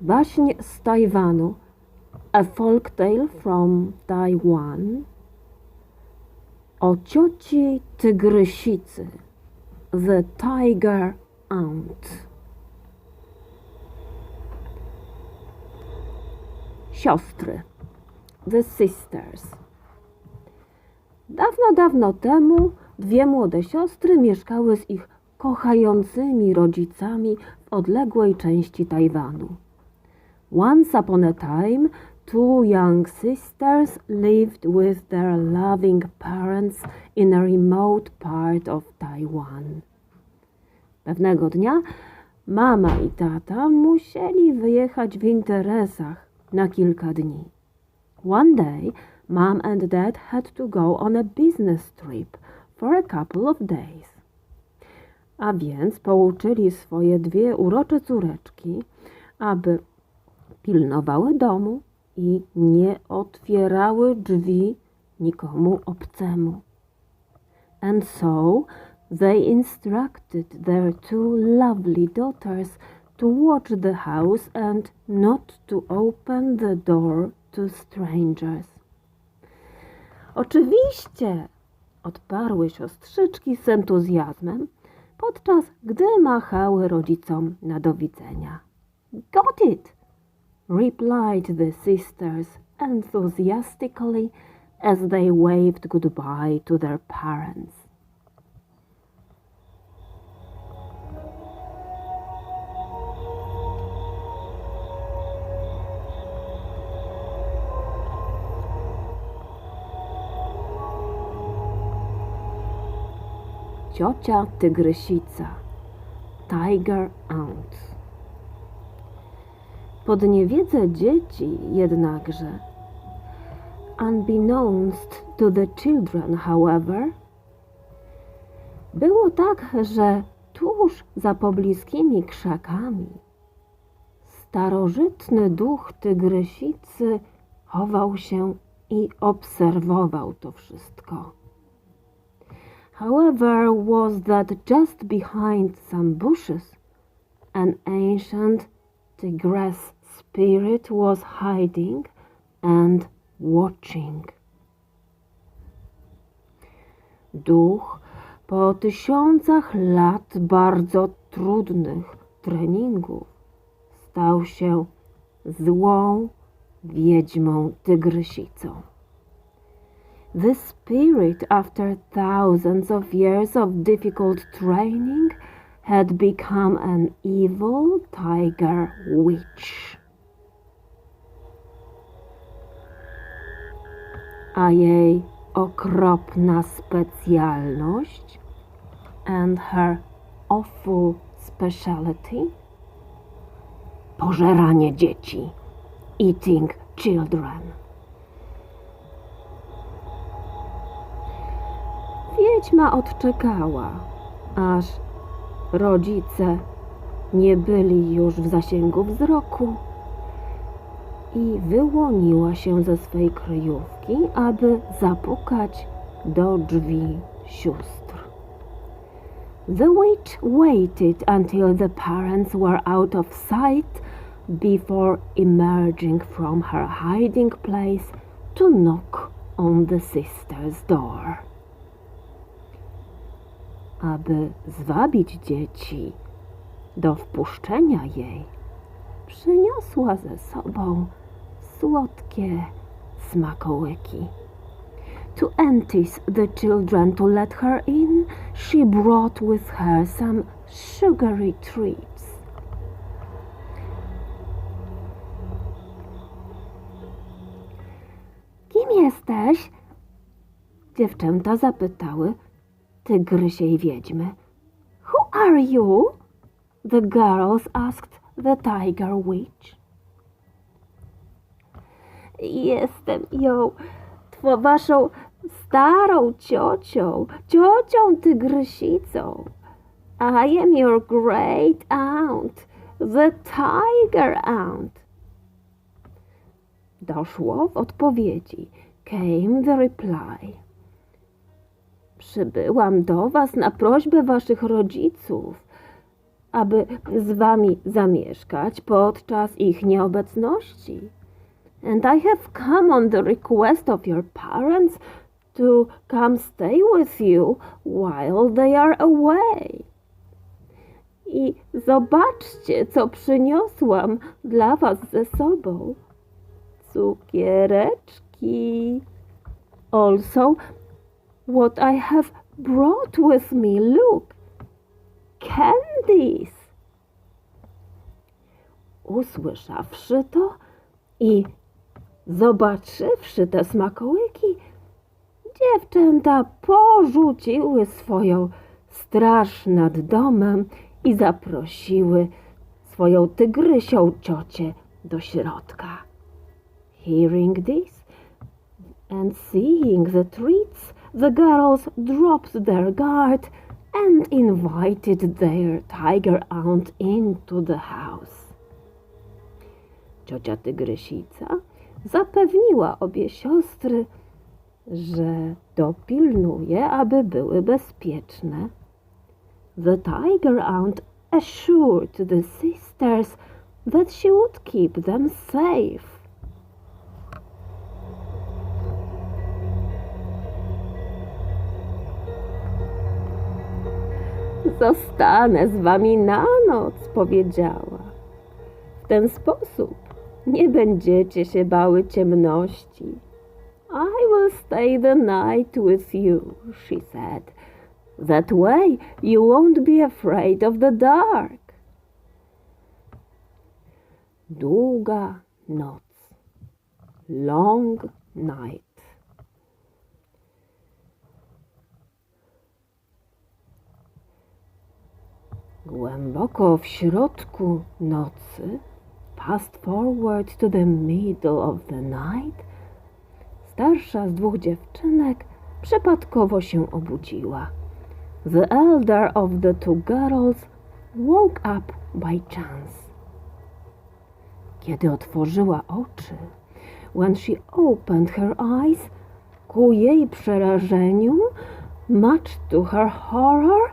Baśń z Tajwanu. A folk tale from Taiwan. O cioci tygrysicy. The Tiger Aunt. Siostry. The Sisters. Dawno, dawno temu dwie młode siostry mieszkały z ich kochającymi rodzicami w odległej części Tajwanu. Once upon a time, two young sisters lived with their loving parents in a remote part of Taiwan. Pewnego dnia mama i tata musieli wyjechać w interesach na kilka dni. One day, mom and dad had to go on a business trip for a couple of days. A więc pouczyli swoje dwie urocze córeczki, aby pilnowały domu i nie otwierały drzwi nikomu obcemu. And so they instructed their two lovely daughters to watch the house and not to open the door to strangers. Oczywiście, odparły siostrzyczki z entuzjazmem, podczas gdy machały rodzicom na do widzenia. Got it! Replied the sisters enthusiastically as they waved goodbye to their parents. Ciocia tygrysica Tiger Aunt Pod niewiedzę dzieci jednakże Unbeknownst to the children, however, było tak, że tuż za pobliskimi krzakami starożytny duch tygrysicy chował się i obserwował to wszystko. However, was that just behind some bushes, an ancient tigress spirit was hiding and watching. Duch po tysiącach lat bardzo trudnych treningów stał się złą wiedźmą tygrysicą. The spirit, after thousands of years of difficult training, had become an evil tiger witch. A jej okropna specjalność and her awful speciality pożeranie dzieci, eating children. Wiedźma odczekała, aż rodzice nie byli już w zasięgu wzroku i wyłoniła się ze swej kryjówki, aby zapukać do drzwi sióstr. The witch waited until the parents were out of sight before emerging from her hiding place to knock on the sister's door aby zwabić dzieci do wpuszczenia jej, przyniosła ze sobą słodkie smakołyki. To entice the children to let her in, she brought with her some sugary treats. Kim jesteś? Dziewczęta zapytały, tygrysiej wiedźmy. Who are you? The girls asked the tiger witch. Jestem ją, two waszą starą ciocią, ciocią tygrysicą. I am your great aunt, the tiger aunt. Doszło w odpowiedzi. Came the reply. Przybyłam do was na prośbę waszych rodziców. Aby z wami zamieszkać podczas ich nieobecności. And I have come on the request of your parents to come stay with you while they are away. I zobaczcie, co przyniosłam dla was ze sobą. Cukiereczki. Also, what I have brought with me, look, candies. Usłyszawszy to i zobaczywszy te smakołyki, dziewczęta porzuciły swoją straż nad domem i zaprosiły swoją tygrysią ciocię do środka. Hearing this and seeing the treats, the girls dropped their guard and invited their tiger aunt into the house. Ciocia Tygrysica zapewniła obie siostry, że dopilnuje, aby były bezpieczne. The tiger aunt assured the sisters that she would keep them safe. Zostanę z wami na noc, powiedziała. W ten sposób nie będziecie się bały ciemności. I will stay the night with you, she said. That way you won't be afraid of the dark. Długa noc. Long night. Głęboko w środku nocy, fast forward to the middle of the night, starsza z dwóch dziewczynek przypadkowo się obudziła. The elder of the two girls woke up by chance. Kiedy otworzyła oczy, when she opened her eyes, ku jej przerażeniu, much to her horror,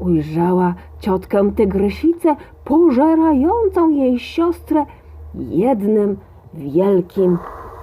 ujrzała ciotkę tygrysicę pożerającą jej siostrę jednym wielkim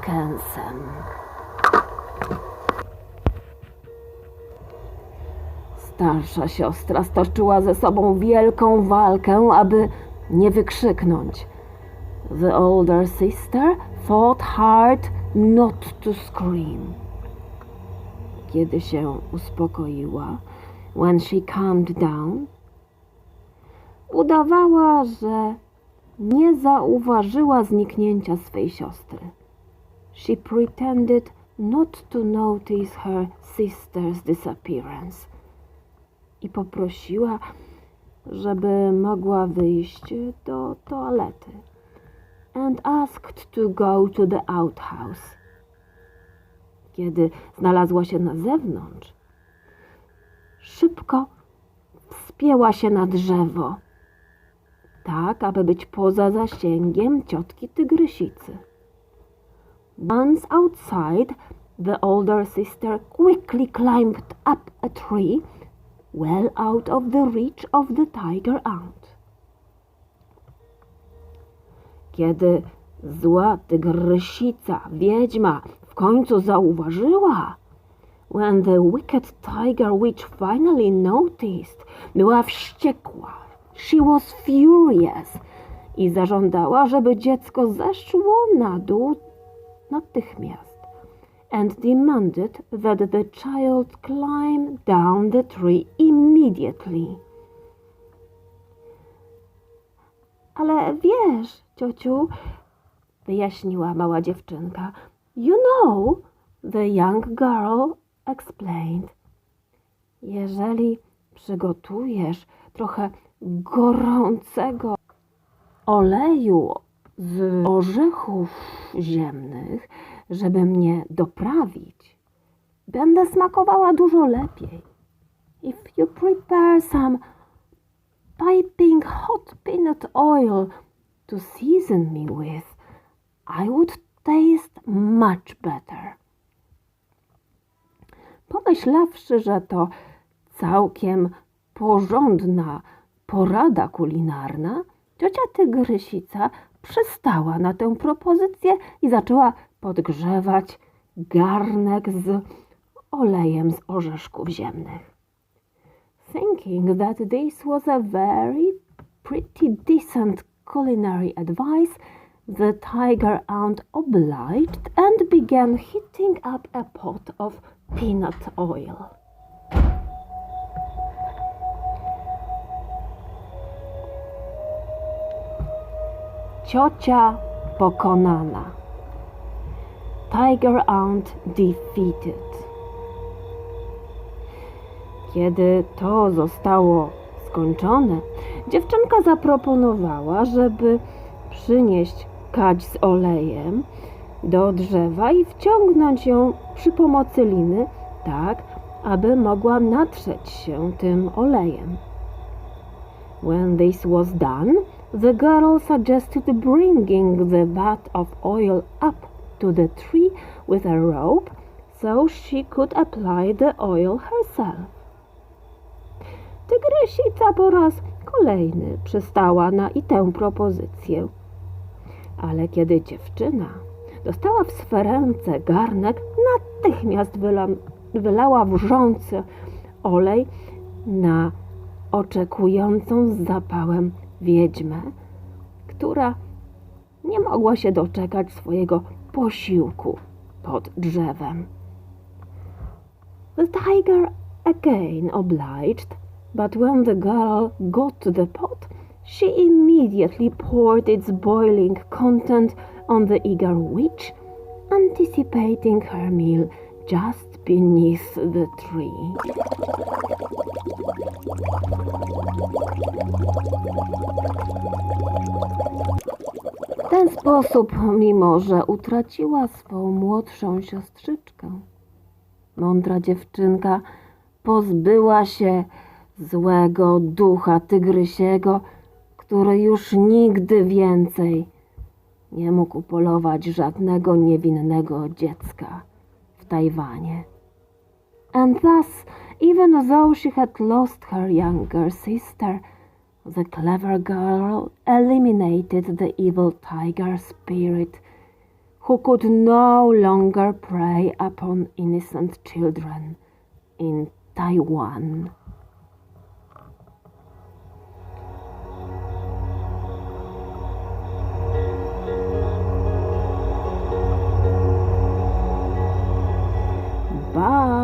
kęsem. Starsza siostra stoczyła ze sobą wielką walkę, aby nie wykrzyknąć. The older sister fought hard not to scream. Kiedy się uspokoiła, when she calmed down, udawała, że nie zauważyła zniknięcia swej siostry. She pretended not to notice her sister's disappearance i poprosiła, żeby mogła wyjść do toalety and asked to go to the outhouse. Kiedy znalazła się na zewnątrz, szybko wspięła się na drzewo, tak aby być poza zasięgiem ciotki tygrysicy. Once outside, the older sister quickly climbed up a tree, well out of the reach of the tiger aunt. Kiedy zła tygrysica, wiedźma, w końcu zauważyła, when the wicked tiger witch finally noticed, była wściekła. She was furious i zażądała, żeby dziecko zeszło na dół natychmiast and demanded that the child climb down the tree immediately. Ale wiesz, ciociu, wyjaśniła mała dziewczynka, you know, the young girl explained. Jeżeli przygotujesz trochę gorącego oleju z orzechów ziemnych, żeby mnie doprawić, będę smakowała dużo lepiej. If you prepare some piping hot peanut oil to season me with, I would taste much better. Pomyślawszy, że to całkiem porządna porada kulinarna, ciocia Tygrysica przystała na tę propozycję i zaczęła podgrzewać garnek z olejem z orzeszków ziemnych. Thinking that this was a very pretty decent culinary advice, the tiger aunt obliged and began heating up a pot of peanut oil. Ciocia pokonana. Tiger Aunt defeated. Kiedy to zostało skończone, dziewczynka zaproponowała, żeby przynieść kadź z olejem do drzewa i wciągnąć ją przy pomocy liny, tak aby mogła natrzeć się tym olejem. When this was done, the girl suggested bringing the vat of oil up to the tree with a rope so she could apply the oil herself. Tygrysica po raz kolejny przystała na i tę propozycję. Ale kiedy dziewczyna dostała w swe ręce garnek, natychmiast wyla, wylała wrzący olej na oczekującą z zapałem wiedźmę, która nie mogła się doczekać swojego posiłku pod drzewem. The tiger again obliged, but when the girl got to the pot, she immediately poured its boiling content on the eager witch, anticipating her meal just beneath the tree. W ten sposób, mimo że utraciła swą młodszą siostrzyczkę, mądra dziewczynka pozbyła się złego ducha tygrysiego, który już nigdy więcej nie mógł polować żadnego niewinnego dziecka w Tajwanie. And thus, even though she had lost her younger sister, the clever girl eliminated the evil tiger spirit, who could no longer prey upon innocent children in Taiwan. Bye.